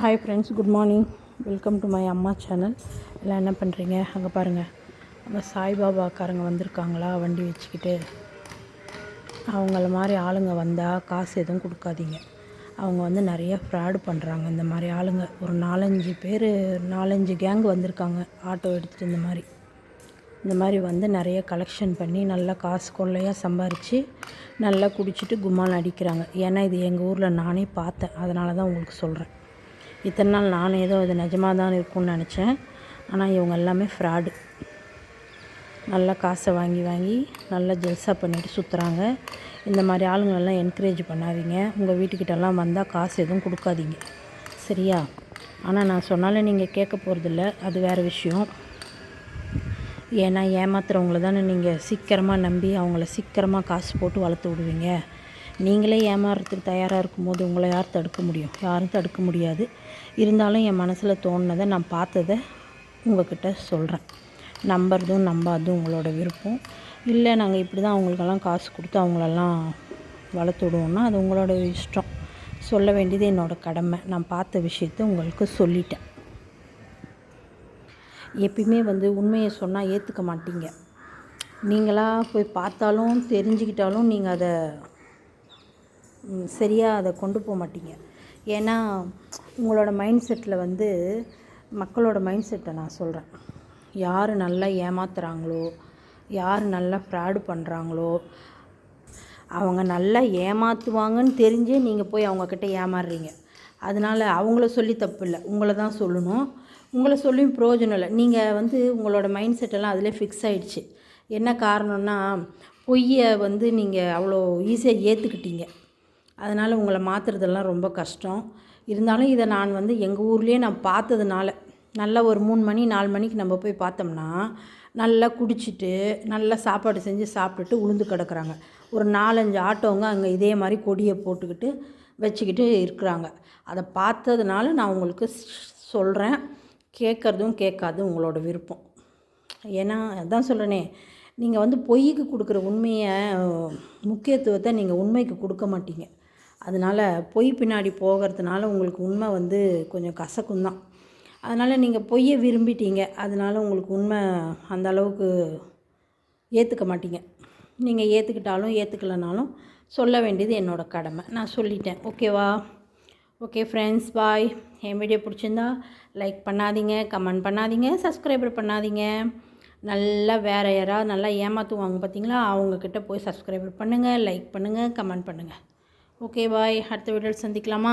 Hi friends good morning welcome to my அம்மா channel எல்லாம் என்ன பண்ணுறீங்க அங்கே பாருங்கள் அங்கே சாய்பாபாக்காரங்க வந்திருக்காங்களா? வண்டி வச்சுக்கிட்டு. அவங்கள மாதிரி ஆளுங்க வந்தால் காசு எதுவும் கொடுக்காதீங்க. அவங்க வந்து நிறைய ஃப்ராடு பண்ணுறாங்க இந்த மாதிரி ஆளுங்க. ஒரு நாலஞ்சு பேர் நாலஞ்சு கேங் வந்திருக்காங்க. ஆட்டோ எடுத்துகிட்டு இந்த மாதிரி. இந்த மாதிரி வந்து நிறைய கலெக்ஷன் பண்ணி நல்லா காசு கொள்ளையாக சம்பாரித்து நல்லா குடிச்சிட்டு கும்மால் அடிக்கிறாங்க. ஏன்னா இது எங்கள் ஊரில் நானே பார்த்தேன். அதனால தான் உங்களுக்கு சொல்கிறேன் இத்தனை நாள் நானும் ஏதோ இது நிஜமாக தான் இருக்கும்னு நினச்சேன். ஆனால் இவங்க எல்லாமே ஃப்ராடு நல்லா காசை வாங்கி வாங்கி நல்லா ஜெல்சா பண்ணிட்டு சுற்றுறாங்க இந்த மாதிரி ஆளுங்களெல்லாம் என்கரேஜ் பண்ணாதீங்க. உங்கள் வீட்டுக்கிட்டலாம் வந்தால் காசு எதுவும் கொடுக்காதீங்க. சரியா? ஆனால் நான் சொன்னாலும் நீங்கள் கேட்க போகிறதில்ல அது வேறு விஷயம். ஏன்னா ஏமாத்துறவங்கள தானே நீங்கள் சீக்கிரமாக நம்பி அவங்கள சீக்கிரமாக காசு போட்டு வளர்த்து விடுவீங்க. நீங்களே ஏமாறுறதுக்கு தயாராக இருக்கும்போது உங்களை யார் தடுக்க முடியும்? யாரும் தடுக்க முடியாது. இருந்தாலும் என் மனசில் தோணுனதை நான் பார்த்ததை உங்ககிட்ட சொல்கிறேன் நம்புறதும் நம்பாததும் உங்களோட விருப்பம். இல்லை நாங்கள் இப்படி தான் அவங்களுக்கெல்லாம் காசு கொடுத்து அவங்களெல்லாம் வளர்த்துடுவோம்னா அது உங்களோட இஷ்டம். சொல்ல வேண்டியது என்னோடய கடமை. நான் பார்த்த விஷயத்த உங்களுக்கு சொல்லிட்டேன். எப்பயுமே வந்து உண்மையை சொன்னால் ஏற்றுக்க மாட்டீங்க. நீங்களாக போய் பார்த்தாலும் தெரிஞ்சுக்கிட்டாலும் நீங்கள் அதை சரியாக அதை கொண்டு போக மாட்டீங்க. ஏன்னா உங்களோட மைண்ட் செட்டில் வந்து மக்களோட மைண்ட் செட்டை நான் சொல்கிறேன் யார் நல்லா ஏமாத்துகிறாங்களோ யார் நல்லா ஃப்ராடு பண்ணுறாங்களோ அவங்க நல்லா ஏமாற்றுவாங்கன்னு தெரிஞ்சே நீங்கள் போய் அவங்கக்கிட்ட ஏமாறுறீங்க. அதனால் அவங்கள சொல்லி தப்பு இல்லை. உங்களை தான் சொல்லணும். உங்களை சொல்லியும் பிரயோஜனம் இல்லை. நீங்கள் வந்து உங்களோட மைண்ட் செட்டெல்லாம் அதிலே ஃபிக்ஸ் ஆகிடுச்சு என்ன காரணம்னா பொய்யை வந்து நீங்கள் அவ்வளோ ஈஸியாக ஏற்றுக்கிட்டீங்க அதனால் உங்களை மாற்றுறதெல்லாம் ரொம்ப கஷ்டம். இருந்தாலும் இதை நான் வந்து எங்கள் ஊர்லேயே நான் பார்த்ததுனால நல்லா ஒரு மூணு மணி நாலு மணிக்கு நம்ம போய் பார்த்தோம்னா நல்லா குடிச்சிட்டு நல்லா சாப்பாடு செஞ்சு சாப்பிட்டுட்டு உளுந்து கிடக்குறாங்க. ஒரு நாலஞ்சு ஆட்டோங்க அங்கே இதே மாதிரி கொடியை போட்டுக்கிட்டு வச்சுக்கிட்டு இருக்கிறாங்க. அதை பார்த்ததுனால நான் உங்களுக்கு சொல்கிறேன் கேட்குறதும் கேட்காது உங்களோட விருப்பம். ஏன்னா அதான் சொல்கிறேனே நீங்கள் வந்து பொய்க்கு கொடுக்குற உண்மையை முக்கியத்துவத்தை நீங்கள் உண்மைக்கு கொடுக்க மாட்டீங்க. அதனால் பொய் பின்னாடி போகிறதுனால உங்களுக்கு உண்மை வந்து கொஞ்சம் கசக்கும் தான். அதனால் நீங்கள் பொய்யை விரும்பிட்டீங்க. அதனால் உங்களுக்கு உண்மை அந்த அளவுக்கு ஏற்றுக்க மாட்டீங்க. நீங்கள் ஏற்றுக்கிட்டாலும் ஏற்றுக்கலனாலும் சொல்ல வேண்டியது என்னோடய கடமை. நான் சொல்லிட்டேன். ஓகேவா ஓகே ஃப்ரெண்ட்ஸ் பாய் என் வீடியோ பிடிச்சிருந்தா லைக் பண்ணாதீங்க கமெண்ட் பண்ணாதீங்க சப்ஸ்கிரைபர் பண்ணாதீங்க. நல்லா வேறு யாராவது நல்லா ஏமாற்றுவாங்க பார்த்தீங்களா அவங்கக்கிட்ட போய் சப்ஸ்கிரைபர் பண்ணுங்கள் லைக் பண்ணுங்கள் கமெண்ட் பண்ணுங்கள் ஓகே பாய் அடுத்த வீடியோவில் சந்திக்கலாமா?